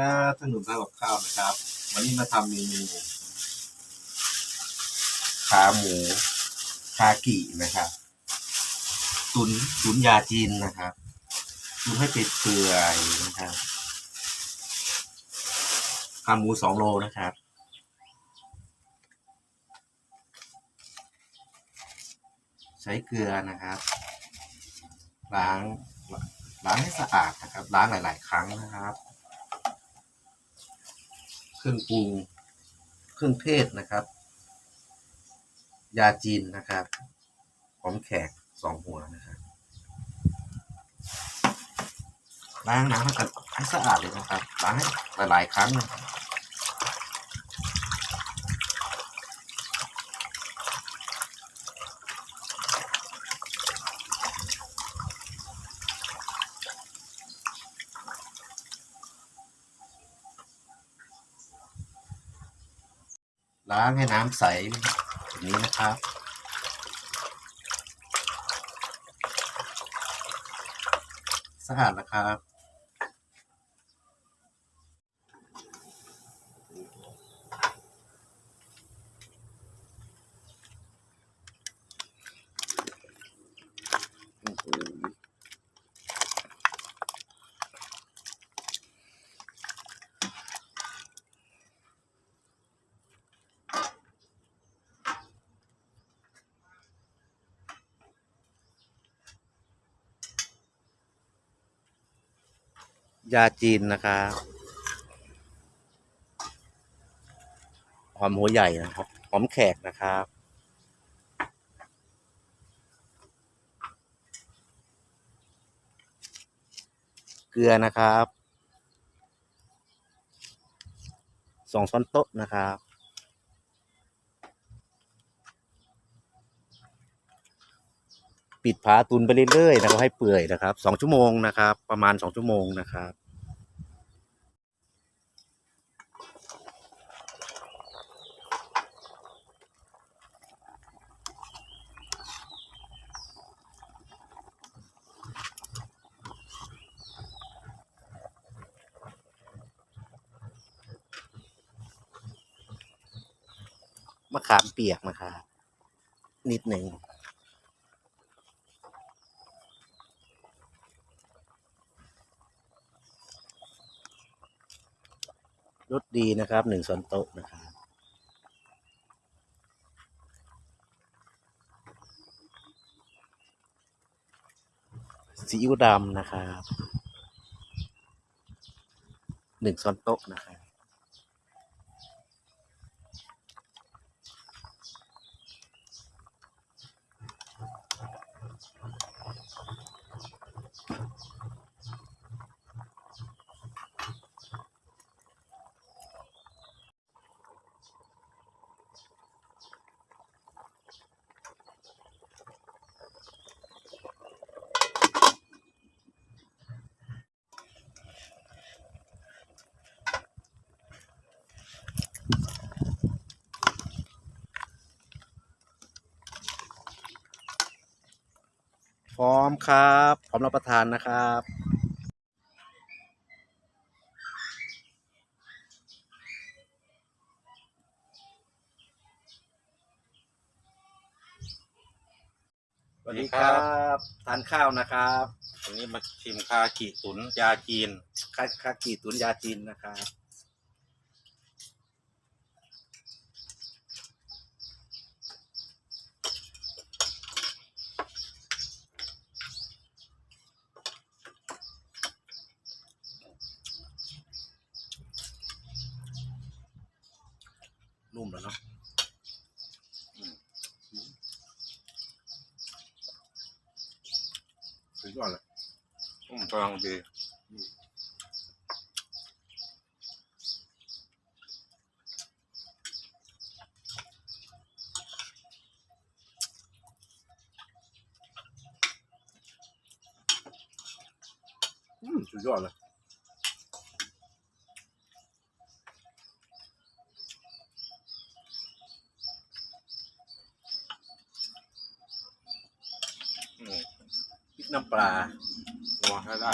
ครับท่านหนุ่มทำกับข้าวนะครับ วันนี้มาทำเมนูขาหมูคากินะครับ ตุนตุนยาจีนนะครับตุนให้เป็ดเปื่อยนะครับขาหมูสองโลนะครับใช้เกลือนะครับ ล้างล้างให้สะอาดนะครับ ล้างหลาย ๆ ครั้งนะครับ เครื่องปรุงเครื่องเทศนะครับ ยาจีนนะครับหอมแขกสองหัวนะครับล้างน้ำให้สะอาดเลยนะครับล้างให้หลายๆครั้งนะครับ ล้างให้น้ำใสอย่างนี้นะครับ สะอาดนะครับ ยาจีนนะครับหอมหัวใหญ่นะครับ หอมแขกนะครับเกลือนะครับสองช้อนโต๊ะนะครับปิดฝาตุนไปเรื่อยๆนะครับให้เปื่อยนะครับสองชั่วโมงนะครับ ประมาณสองชั่วโมงนะครับ มะขามเปียกนะครับนิดหนึ่งรสดีนะครับหนึ่งช้อนโต๊ะนะครับซีอิ๊วดำนะครับหนึ่งช้อนโต๊ะนะครับ พร้อมครับ พร้อมรับประทานนะครับสวัสดีครับ ทานข้าวนะครับวันนี้มาชิมคากิตุนยาจีนคาคากิตุนยาจีนนะครับ นุ่มแล้วเนาะสุดยอดเลยอืมกำลังดีอืมสุดยอดเลย อืม พริก น้ำปลานัวให้ได้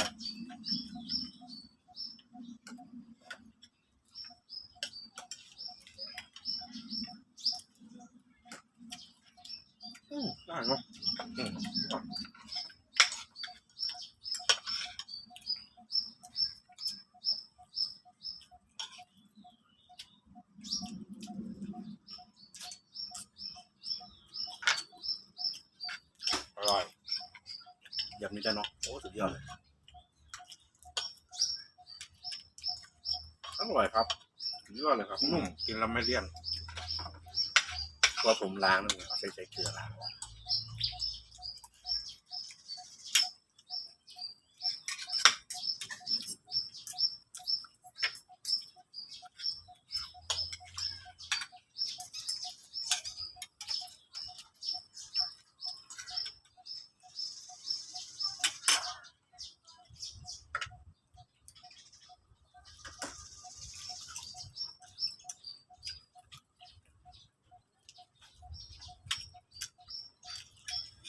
อ่าเนาะ อืมอร่อย แบบ นี้ได้เนาะโอ้สุดยอดเลยอร่อยครับสุดยอดเลยครับอืนุ่มมกินแล้วไม่เลี่ยนตัวผมล้างนั่นเอาใส่ใส่เกลือล้าง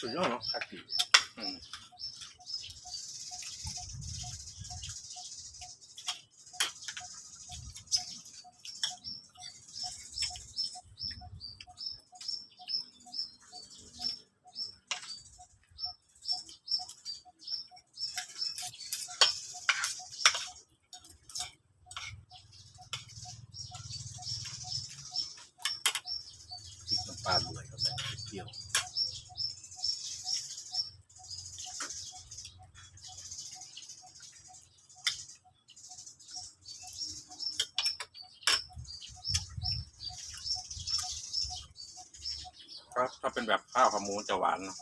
สุดยอดเนาะคากิอืม พริกน้ำปลาด้วยครับแบบเปรี้ยว ก็ถ้าเป็นแบบข้าวขาหมูจะหวานเนอะ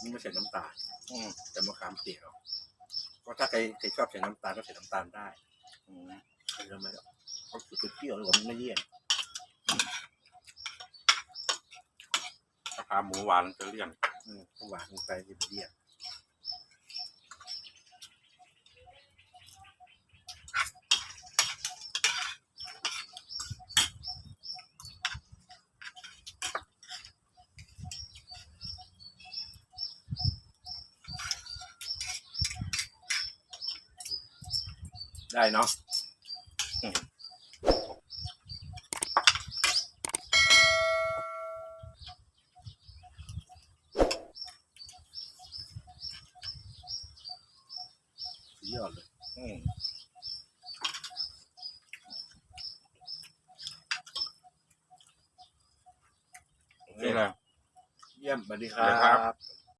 นี่ไม่ใส่น้ำตาลอืมแต่มะขามเปียกเอาก็ถ้าใครใครชอบใส่น้ำตาลก็ใส่น้ำตาลได้อืมใช่ไหมครับเพราะคือเปรี้ยวหรือว่ามันไม่เลี่ยนถ้าขาหมูหวานจะเลี่ยนอืมถ้าหวานลงไปจะเลี่ยน ได้เนาะอืมสุดยอดเลยอืมนี่แหละเยี่ยมสวัสดีคสวัสดีครัรับบ